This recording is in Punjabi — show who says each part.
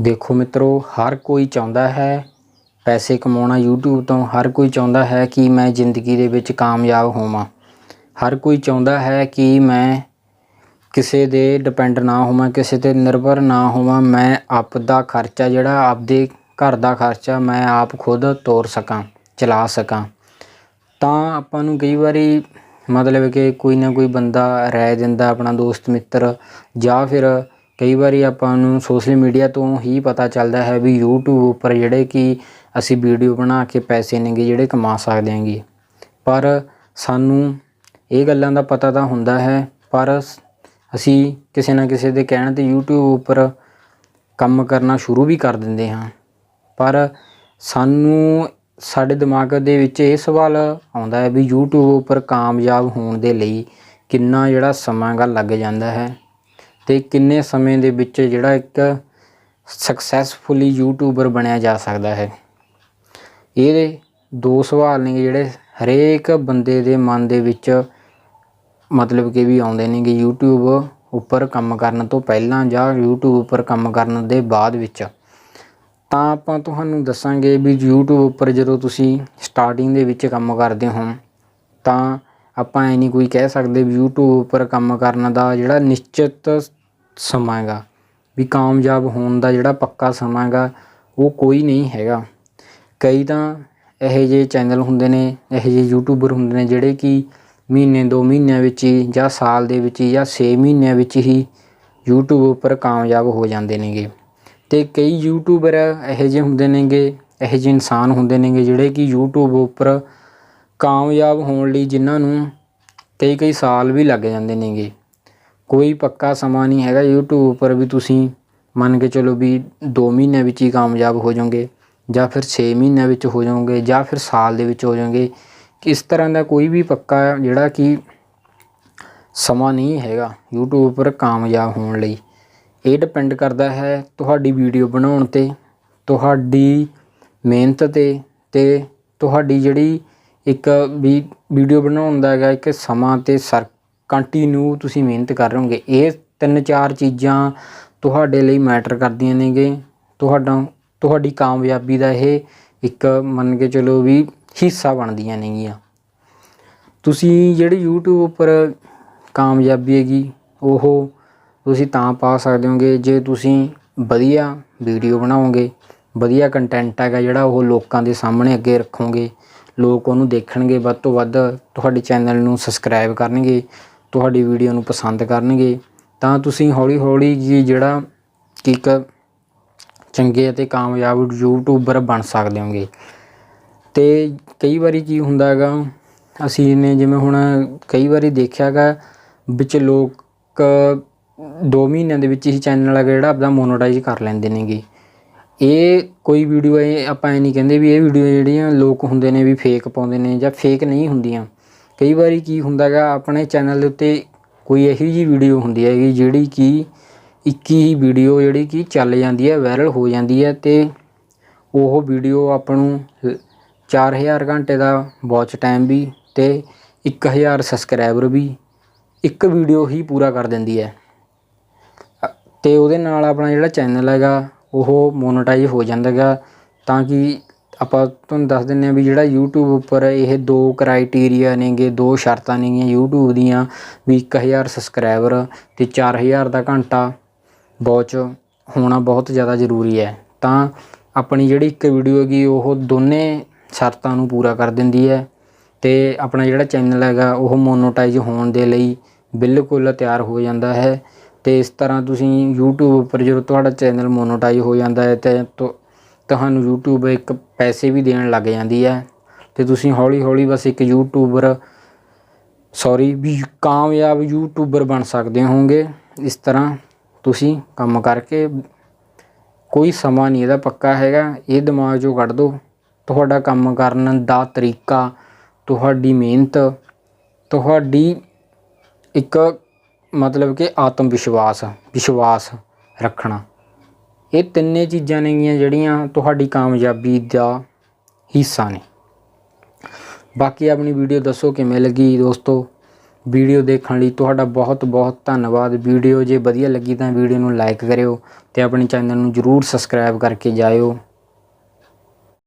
Speaker 1: ਦੇਖੋ ਮਿੱਤਰੋ, ਹਰ ਕੋਈ ਚਾਹੁੰਦਾ ਹੈ ਪੈਸੇ ਕਮਾਉਣਾ, YouTube ਤੋਂ ਹਰ ਕੋਈ ਚਾਹੁੰਦਾ ਹੈ ਕਿ ਮੈਂ ਜ਼ਿੰਦਗੀ ਦੇ ਵਿੱਚ ਕਾਮਯਾਬ ਹੋਵਾਂ। ਹਰ ਕੋਈ ਚਾਹੁੰਦਾ ਹੈ ਕਿ ਮੈਂ ਕਿਸੇ ਦੇ ਡਿਪੈਂਡ ਨਾ ਹੋਵਾਂ, ਕਿਸੇ ਤੇ ਨਿਰਭਰ ਨਾ ਹੋਵਾਂ। ਮੈਂ ਆਪ ਦਾ ਖਰਚਾ ਜਿਹੜਾ ਆਪਦੇ ਘਰ ਦਾ ਖਰਚਾ ਮੈਂ ਆਪ ਖੁਦ ਤੋਰ ਸਕਾਂ, ਚਲਾ ਸਕਾਂ। ਤਾਂ ਆਪਾਂ ਨੂੰ ਕਈ ਵਾਰੀ ਮਤਲਬ ਕਿ ਕੋਈ ਨਾ ਕੋਈ ਬੰਦਾ ਰਾਏ ਦਿੰਦਾ, ਆਪਣਾ ਦੋਸਤ, ਮਿੱਤਰ ਜਾਂ ਫਿਰ ਕਈ ਵਾਰੀ ਆਪਾਂ ਨੂੰ ਸੋਸ਼ਲ ਮੀਡੀਆ ਤੋਂ ਹੀ ਪਤਾ ਚੱਲਦਾ ਹੈ ਵੀ YouTube ਉੱਪਰ ਜਿਹੜੇ ਕਿ ਅਸੀਂ ਵੀਡੀਓ ਬਣਾ ਕੇ ਪੈਸੇ ਨੇਗੇ ਜਿਹੜੇ ਕਮਾ ਸਕਦੇ ਹਾਂਗੇ। ਪਰ ਸਾਨੂੰ ਇਹ ਗੱਲਾਂ ਦਾ ਪਤਾ ਤਾਂ ਹੁੰਦਾ ਹੈ, ਪਰ ਅਸੀਂ ਕਿਸੇ ਨਾ ਕਿਸੇ ਦੇ ਕਹਿਣ ਤੇ YouTube ਉੱਪਰ ਕੰਮ ਕਰਨਾ ਸ਼ੁਰੂ ਵੀ ਕਰ ਦਿੰਦੇ ਹਾਂ। ਪਰ ਸਾਨੂੰ ਸਾਡੇ ਦਿਮਾਗ ਦੇ ਵਿੱਚ ਇਹ ਸਵਾਲ ਆਉਂਦਾ ਹੈ ਵੀ YouTube ਉੱਪਰ ਕਾਮਯਾਬ ਹੋਣ ਦੇ ਲਈ ਕਿੰਨਾ ਜਿਹੜਾ ਸਮਾਂ ਗਾ ਲੱਗ ਜਾਂਦਾ ਹੈ। ਤੇ ਕਿੰਨੇ ਸਮੇਂ ਦੇ ਵਿੱਚ ਜਿਹੜਾ ਇੱਕ ਸਕਸੈਸਫੁਲੀ ਯੂਟਿਊਬਰ ਬਣਿਆ ਜਾ ਸਕਦਾ ਹੈ। ਇਹਦੇ ਦੋ ਸਵਾਲ ਨੇ ਜਿਹੜੇ ਹਰੇਕ ਬੰਦੇ ਦੇ ਮਨ ਦੇ ਵਿੱਚ ਮਤਲਬ ਕਿ ਵੀ ਆਉਂਦੇ ਨੇ ਕਿ YouTube ਉੱਪਰ ਕੰਮ ਕਰਨ ਤੋਂ ਪਹਿਲਾਂ ਜਾਂ YouTube ਉੱਪਰ ਕੰਮ ਕਰਨ ਦੇ ਬਾਅਦ ਵਿੱਚ। ਤਾਂ ਆਪਾਂ ਤੁਹਾਨੂੰ ਦੱਸਾਂਗੇ ਵੀ YouTube ਉੱਪਰ ਜਦੋਂ ਤੁਸੀਂ ਸਟਾਰਟਿੰਗ ਦੇ ਵਿੱਚ ਕੰਮ ਕਰਦੇ ਹੋ, ਤਾਂ ਆਪਾਂ ਐ ਨਹੀਂ ਕੋਈ ਕਹਿ ਸਕਦੇ ਵੀ YouTube ਉੱਪਰ ਕੰਮ ਕਰਨ ਦਾ ਜਿਹੜਾ ਨਿਸ਼ਚਿਤ ਸਮਾਂ ਹੈਗਾ ਵੀ ਕਾਮਯਾਬ ਹੋਣ ਦਾ ਜਿਹੜਾ ਪੱਕਾ ਸਮਾਂ ਹੈਗਾ ਉਹ ਕੋਈ ਨਹੀਂ ਹੈਗਾ। ਕਈ ਤਾਂ ਇਹੋ ਜਿਹੇ ਚੈਨਲ ਹੁੰਦੇ ਨੇ, ਇਹੋ ਜਿਹੇ ਯੂਟਿਊਬਰ ਹੁੰਦੇ ਨੇ, ਜਿਹੜੇ ਕਿ ਮਹੀਨੇ ਦੋ ਮਹੀਨਿਆਂ ਵਿੱਚ ਹੀ ਜਾਂ ਸਾਲ ਦੇ ਵਿੱਚ ਹੀ ਜਾਂ 6 ਮਹੀਨਿਆਂ ਵਿੱਚ ਹੀ YouTube ਉੱਪਰ ਕਾਮਯਾਬ ਹੋ ਜਾਂਦੇ ਨੇਗੇ। ਤੇ ਕਈ ਯੂਟਿਊਬਰ ਇਹੋ ਜਿਹੇ ਹੁੰਦੇ ਨੇਗੇ, ਇਹੋ ਜਿਹੇ ਇਨਸਾਨ ਹੁੰਦੇ ਨੇਗੇ, ਜਿਹੜੇ ਕਿ YouTube ਉੱਪਰ ਕਾਮਯਾਬ ਹੋਣ ਲਈ ਜਿਨ੍ਹਾਂ ਨੂੰ ਕਈ ਕਈ ਸਾਲ ਵੀ ਲੱਗ ਜਾਂਦੇ ਨੇਗੇ। ਕੋਈ ਪੱਕਾ ਸਮਾਂ ਨਹੀਂ ਹੈਗਾ YouTube ਉੱਪਰ ਵੀ ਤੁਸੀਂ ਮੰਨ ਕੇ ਚਲੋ ਵੀ 2 ਮਹੀਨਿਆਂ ਵਿੱਚ ਹੀ ਕਾਮਯਾਬ ਹੋ ਜਾਓਗੇ ਜਾਂ ਫਿਰ 6 ਮਹੀਨਿਆਂ ਵਿੱਚ ਹੋ ਜਾਓਗੇ ਜਾਂ ਫਿਰ ਸਾਲ ਦੇ ਵਿੱਚ ਹੋ ਜਾਓਗੇ ਇਸ ਤਰ੍ਹਾਂ ਦਾ ਕੋਈ ਵੀ ਪੱਕਾ ਜਿਹੜਾ ਕਿ ਸਮਾਂ ਨਹੀਂ ਹੈਗਾ YouTube ਉੱਪਰ ਕਾਮਯਾਬ ਹੋਣ ਲਈ। ਇਹ ਡਿਪੈਂਡ ਕਰਦਾ ਹੈ ਤੁਹਾਡੀ ਵੀਡੀਓ ਬਣਾਉਣ ਤੇ, ਤੁਹਾਡੀ ਮਿਹਨਤ ਤੇ ਤੇ ਤੁਹਾਡੀ ਜਿਹੜੀ ਇੱਕ ਵੀ ਵੀਡੀਓ ਬਣਾਉਣ ਦਾ ਹੈਗਾ ਇੱਕ ਸਮਾਂ ਤੇ ਸਰ ਕੰਟੀਨਿਊ ਤੁਸੀਂ ਮਿਹਨਤ ਕਰ ਰਹੇ ਹੋਗੇ ਇਹ ਤਿੰਨ ਚਾਰ ਚੀਜ਼ਾਂ ਤੁਹਾਡੇ ਲਈ ਮੈਟਰ ਕਰਦੀਆਂ ਨੇਗੇ। ਤੁਹਾਡਾ, ਤੁਹਾਡੀ ਕਾਮਯਾਬੀ ਦਾ ਇਹ ਇੱਕ ਮੰਨ ਕੇ ਚਲੋ ਵੀ ਹਿੱਸਾ ਬਣਦੀਆਂ ਨੇਗੀਆਂ। ਤੁਸੀਂ ਜਿਹੜੀ YouTube ਉੱਪਰ ਕਾਮਯਾਬੀ ਹੈਗੀ, ਉਹ ਤੁਸੀਂ ਤਾਂ ਪਾ ਸਕਦੇ ਹੋਗੇ ਜੇ ਤੁਸੀਂ ਵਧੀਆ ਵੀਡੀਓ ਬਣਾਓਗੇ, ਵਧੀਆ ਕੰਟੈਂਟ ਹੈਗਾ ਜਿਹੜਾ, ਉਹ ਲੋਕਾਂ ਦੇ ਸਾਹਮਣੇ ਅੱਗੇ ਰੱਖੋਗੇ। ਲੋਕ ਉਹਨੂੰ ਦੇਖਣਗੇ, ਵੱਧ ਤੋਂ ਵੱਧ ਤੁਹਾਡੇ ਚੈਨਲ ਨੂੰ ਸਬਸਕ੍ਰਾਈਬ ਕਰਨਗੇ। ਤੁਹਾਡੀ ਵੀਡੀਓ ਨੂੰ ਪਸੰਦ ਕਰਨਗੇ, ਤਾਂ ਤੁਸੀਂ ਹੌਲੀ ਹੌਲੀ ਜੀ ਜਿਹੜਾ ਕਿ ਇੱਕ ਚੰਗੇ ਅਤੇ ਕਾਮਯਾਬ ਯੂਟਿਊਬਰ ਬਣ ਸਕਦੇ ਹੋਗੇ। ਤੇ ਕਈ ਵਾਰੀ ਕੀ ਹੁੰਦਾ ਹੈਗਾ, ਅਸੀਂ ਨੇ ਜਿਵੇਂ ਹੁਣ ਕਈ ਵਾਰੀ ਦੇਖਿਆਗਾ ਵਿੱਚ ਲੋਕ 2 ਮਹੀਨਿਆਂ ਦੇ ਵਿੱਚ ਹੀ ਚੈਨਲ ਹੈਗਾ ਜਿਹੜਾ ਆਪਦਾ ਮੋਨੋਟਾਈਜ਼ ਕਰ ਲੈਂਦੇ ਨੇਗੇ। ਇਹ ਕੋਈ ਵੀਡੀਓ ਇਹ ਆਪਾਂ ਇਹ ਨਹੀਂ ਕਹਿੰਦੇ ਵੀ ਇਹ ਵੀਡੀਓ ਜਿਹੜੀਆਂ ਲੋਕ ਹੁੰਦੇ ਨੇ ਵੀ ਫੇਕ ਪਾਉਂਦੇ ਨੇ ਜਾਂ ਫੇਕ ਨਹੀਂ ਹੁੰਦੀਆਂ। ਕਈ ਵਾਰੀ ਕੀ ਹੁੰਦਾ ਹੈਗਾ ਆਪਣੇ ਚੈਨਲ ਦੇ ਉੱਤੇ ਕੋਈ ਇਹੋ ਜਿਹੀ ਵੀਡੀਓ ਹੁੰਦੀ ਹੈਗੀ ਜਿਹੜੀ ਕਿ ਇੱਕ ਹੀ ਵੀਡੀਓ ਜਿਹੜੀ ਕਿ ਚੱਲ ਜਾਂਦੀ ਹੈ ਵਾਇਰਲ ਹੋ ਜਾਂਦੀ ਹੈ ਤੇ ਉਹ ਵੀਡੀਓ ਆਪਾਂ ਨੂੰ 4000 ਘੰਟੇ ਦਾ ਵਾਚ ਟਾਈਮ ਵੀ ਤੇ 1000 ਸਬਸਕ੍ਰਾਈਬਰ ਵੀ ਇੱਕ ਵੀਡੀਓ ਹੀ ਪੂਰਾ ਕਰ ਦਿੰਦੀ ਹੈ। ਅ- ਤੇ ਉਹਦੇ ਨਾਲ ਆਪਣਾ ਜਿਹੜਾ ਚੈਨਲ ਹੈਗਾ, ਉਹ ਮੋਨੇਟਾਈਜ਼ ਹੋ ਜਾਂਦਾ ਹੈਗਾ ਤਾਂ ਕਿ ਆਪਾਂ ਤੁਹਾਨੂੰ ਦੱਸ ਦਿੰਨੇ ਆ ਵੀ ਜਿਹੜਾ YouTube ਉੱਪਰ ਇਹ ਦੋ ਕ੍ਰਾਈਟੇਰੀਆ ਨੇਗੇ, ਦੋ ਸ਼ਰਤਾਂ ਨੇਗੀਆਂ YouTube ਦੀਆਂ, ਵੀ 1000 ਸਬਸਕ੍ਰਾਈਬਰ ਤੇ 4000 ਦਾ ਘੰਟਾ ਵਾਚ ਹੋਣਾ ਬਹੁਤ ਜ਼ਿਆਦਾ ਜ਼ਰੂਰੀ ਹੈ। ਤਾਂ ਆਪਣੀ ਜਿਹੜੀ ਇੱਕ ਵੀਡੀਓ ਹੈਗੀ, ਉਹ ਦੋਨੇ ਸ਼ਰਤਾਂ ਨੂੰ ਪੂਰਾ ਕਰ ਦਿੰਦੀ ਹੈ ਤੇ ਆਪਣਾ ਜਿਹੜਾ ਚੈਨਲ ਹੈਗਾ, ਉਹ ਮੋਨੋਟਾਈਜ਼ ਹੋਣ ਦੇ ਲਈ ਬਿਲਕੁਲ ਤਿਆਰ ਹੋ ਜਾਂਦਾ ਹੈ ਤੇ ਇਸ ਤਰ੍ਹਾਂ ਤੁਸੀਂ YouTube ਉੱਪਰ ਜਦੋਂ ਤੁਹਾਡਾ ਚੈਨਲ ਮੋਨੋਟਾਈਜ਼ ਹੋ ਜਾਂਦਾ ਹੈ ਤੇ ਤੁ- ਤੁਹਾਨੂੰ YouTube ਇੱਕ ਪੈਸੇ ਵੀ ਦੇਣ ਲੱਗ ਜਾਂਦੀ ਹੈ। ਤੇ ਤੁਸੀਂ ਹੌਲੀ ਹੌਲੀ ਬਸ ਇੱਕ ਯੂਟਿਊਬਰ ਸੌਰੀ ਵੀ ਕਾਮਯਾਬ ਯੂਟਿਊਬਰ ਬਣ ਸਕਦੇ ਹੋਗੇ ਇਸ ਤਰ੍ਹਾਂ ਤੁਸੀਂ ਕੰਮ ਕਰਕੇ ਕੋਈ ਸਮਾਂ ਨਹੀਂ, ਇਹਦਾ ਪੱਕਾ ਹੈਗਾ। ਇਹ ਦਿਮਾਗ 'ਚੋਂ ਕੱਢ ਦਿਓ ਤੁਹਾਡਾ ਕੰਮ ਕਰਨ ਦਾ ਤਰੀਕਾ, ਤੁਹਾਡੀ ਮਿਹਨਤ, ਤੁਹਾਡੀ ਇੱਕ ਮਤਲਬ ਕਿ ਆਤਮ ਵਿਸ਼ਵਾਸ ਵਿਸ਼ਵਾਸ ਰੱਖਣਾ। ਇਹ ਤਿੰਨੇ ਚੀਜ਼ਾਂ ਨੇਗੀਆਂ ਜਿਹੜੀਆਂ ਤੁਹਾਡੀ ਕਾਮਯਾਬੀ ਦਾ ਹਿੱਸਾ ਨੇ। ਬਾਕੀ ਆਪਣੀ ਵੀਡੀਓ ਦੱਸੋ ਕਿਵੇਂ ਲੱਗੀ ਦੋਸਤੋ? ਵੀਡੀਓ ਦੇਖਣ ਲਈ ਤੁਹਾਡਾ ਬਹੁਤ ਬਹੁਤ ਧੰਨਵਾਦ। ਵੀਡੀਓ ਜੇ ਵਧੀਆ ਲੱਗੀ ਤਾਂ ਵੀਡੀਓ ਨੂੰ ਲਾਈਕ ਕਰਿਓ ਤੇ ਆਪਣੇ ਚੈਨਲ ਨੂੰ ਜਰੂਰ ਸਬਸਕ੍ਰਾਈਬ ਕਰਕੇ ਜਾਇਓ।